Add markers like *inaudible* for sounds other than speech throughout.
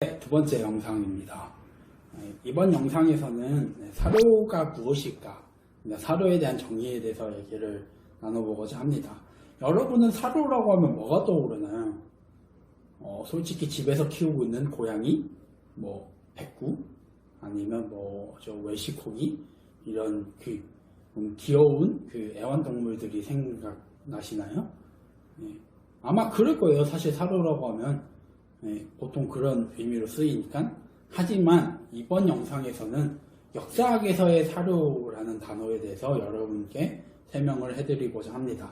네, 두 번째 영상입니다. 네, 이번 영상에서는 네, 사료가 무엇일까, 네, 사료에 대한 정의에 대해서 얘기를 나눠보고자 합니다. 여러분은 사료라고 하면 뭐가 떠오르나요? 어, 솔직히 집에서 키우고 있는 고양이, 뭐 백구, 아니면 뭐 저 외식고기 이런 그 음, 귀여운 그 애완동물들이 생각나시나요? 네, 아마 그럴 거예요. 사실 사료라고 하면 네, 보통 그런 의미로 쓰이니까. 하지만 이번 영상에서는 역사학에서의 사료라는 단어에 대해서 여러분께 설명을 해드리고자 합니다.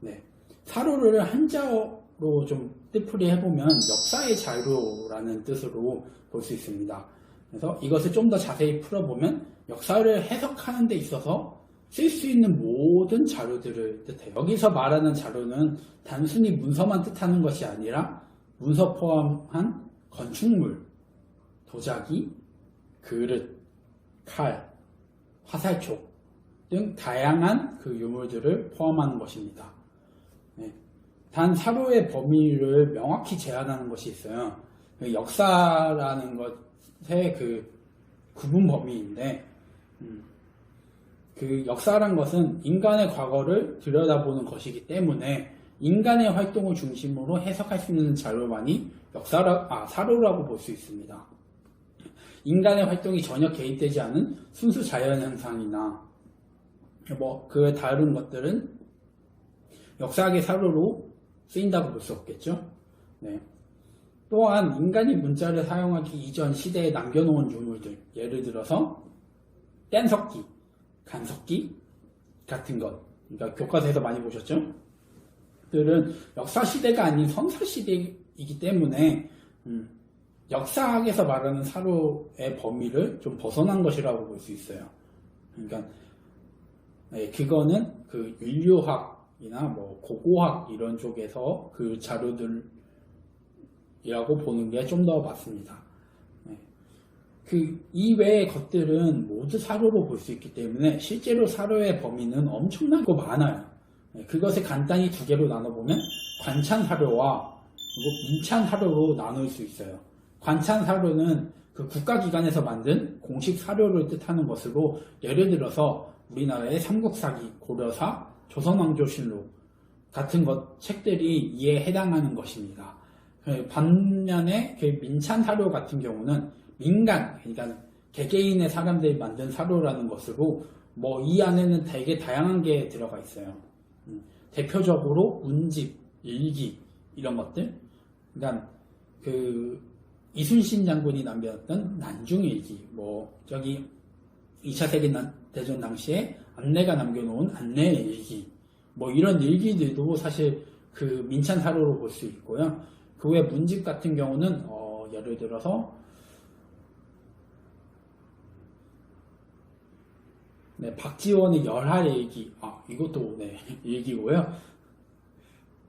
네, 사료를 한자어로 좀 뜻풀이 해보면 역사의 자료라는 뜻으로 볼 수 있습니다. 그래서 이것을 좀 더 자세히 풀어보면 역사를 해석하는 데 있어서 쓸 수 있는 모든 자료들을 뜻해요. 여기서 말하는 자료는 단순히 문서만 뜻하는 것이 아니라 문서 포함한 건축물, 도자기, 그릇, 칼, 화살촉 등 다양한 그 유물들을 포함하는 것입니다. 네. 단 사료의 범위를 명확히 제한하는 것이 있어요. 그 역사라는 것의 그 구분 범위인데, 음, 그 역사란 것은 인간의 과거를 들여다보는 것이기 때문에 인간의 활동을 중심으로 해석할 수 있는 자료만이 역사라, 아, 사료라고 볼 수 있습니다. 인간의 활동이 전혀 개입되지 않은 순수 자연 현상이나 뭐, 그 다른 것들은 역사학의 사료로 쓰인다고 볼 수 없겠죠. 네. 또한 인간이 문자를 사용하기 이전 시대에 남겨놓은 유물들, 예를 들어서 뗀석기, 간석기 같은 것, 그러니까 교과서에서 많이 보셨죠? 들은 역사 시대가 아닌 선사 시대이기 때문에 음, 역사학에서 말하는 사료의 범위를 좀 벗어난 것이라고 볼 수 있어요. 그러니까 네, 그거는 그 인류학이나 뭐 고고학 이런 쪽에서 그 자료들이라고 보는 게 좀 더 맞습니다. 네. 그 이외의 것들은 모두 사료로 볼 수 있기 때문에 실제로 사료의 범위는 엄청나고 많아요. 네, 그것을 간단히 두 개로 나눠보면 관찬 사료와 그리고 민찬 사료로 나눌 수 있어요. 관찬 사료는 그 국가기관에서 만든 공식 사료를 뜻하는 것으로 예를 들어서 우리나라의 삼국사기, 고려사, 조선왕조실록 같은 것 책들이 이에 해당하는 것입니다. 그 반면에 그 민찬 사료 같은 경우는 민간, 그러니까 개개인의 사람들이 만든 사료라는 것으로 뭐 이 안에는 되게 다양한 게 들어가 있어요. 음, 대표적으로 문집, 일기 이런 것들. 그러니까 그 이순신 장군이 남겼던 난중일기, 뭐 저기 2차 세계 대전 당시에 안내가 남겨놓은 안내 일기, 뭐 이런 일기들도 사실 그 민찬 사료로 볼 수 있고요. 그 외 문집 같은 경우는 어, 예를 들어서 네, 박지원의 열할 일기, 아 이것도 네 *laughs* 일기고요.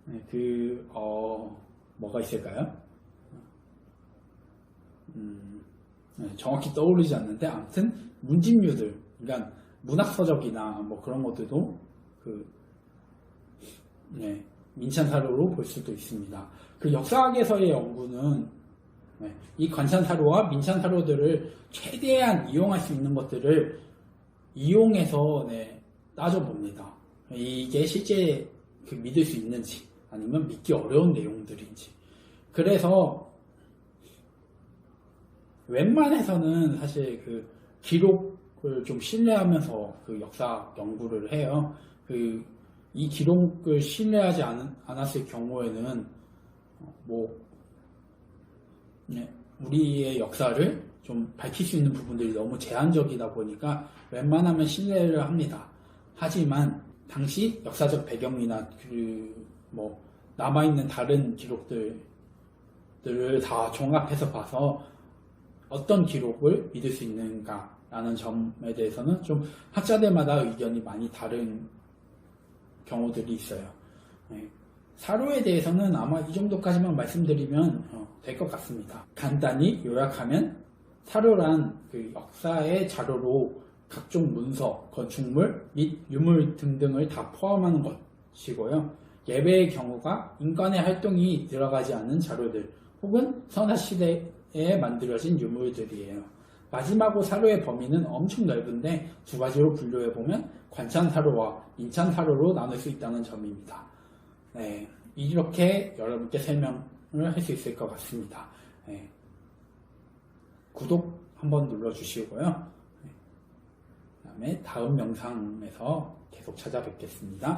네, 그 어, 뭐가 있을까요? 음, 네, 정확히 떠오르지 않는데 아무튼 문집류들, 그러니까 문학서적이나 뭐 그런 것들도 그 네, 민찬 사료로 볼 수도 있습니다. 그 역사학에서의 연구는 네, 이 관찬 사료와 민찬 사료들을 최대한 이용할 수 있는 것들을 이용해서 네, 따져봅니다. 이게 실제 그 믿을 수 있는지 아니면 믿기 어려운 내용들인지. 그래서 웬만해서는 사실 그 기록을 좀 신뢰하면서 그 역사 연구를 해요. 그 이 기록을 신뢰하지 않, 않았을 경우에는 뭐 네, 우리의 역사를 좀 밝힐 수 있는 부분들이 너무 제한적이다 보니까 웬만하면 신뢰를 합니다. 하지만 당시 역사적 배경이나 그 뭐 남아있는 다른 기록들을 다 종합해서 봐서 어떤 기록을 믿을 수 있는가라는 점에 대해서는 좀 학자들마다 의견이 많이 다른 경우들이 있어요. 네. 사료에 대해서는 아마 이 정도까지만 말씀드리면 어, 될것 같습니다. 간단히 요약하면 사료란 그 역사의 자료로 각종 문서, 건축물 및 유물 등등을 다 포함하는 것이고요. 예배의 경우가 인간의 활동이 들어가지 않는 자료들 혹은 선사시대 사료에 만들어진 유물들이에요. 마지막으로 사료의 범위는 엄청 넓은데 두 가지로 분류해 보면 관찬 사료와 인찬 사료로 나눌 수 있다는 점입니다. 네, 이렇게 여러분께 설명을 할 수 있을 것 같습니다. 네, 구독 한번 눌러주시고요. 네, 그다음에 다음 영상에서 계속 찾아뵙겠습니다.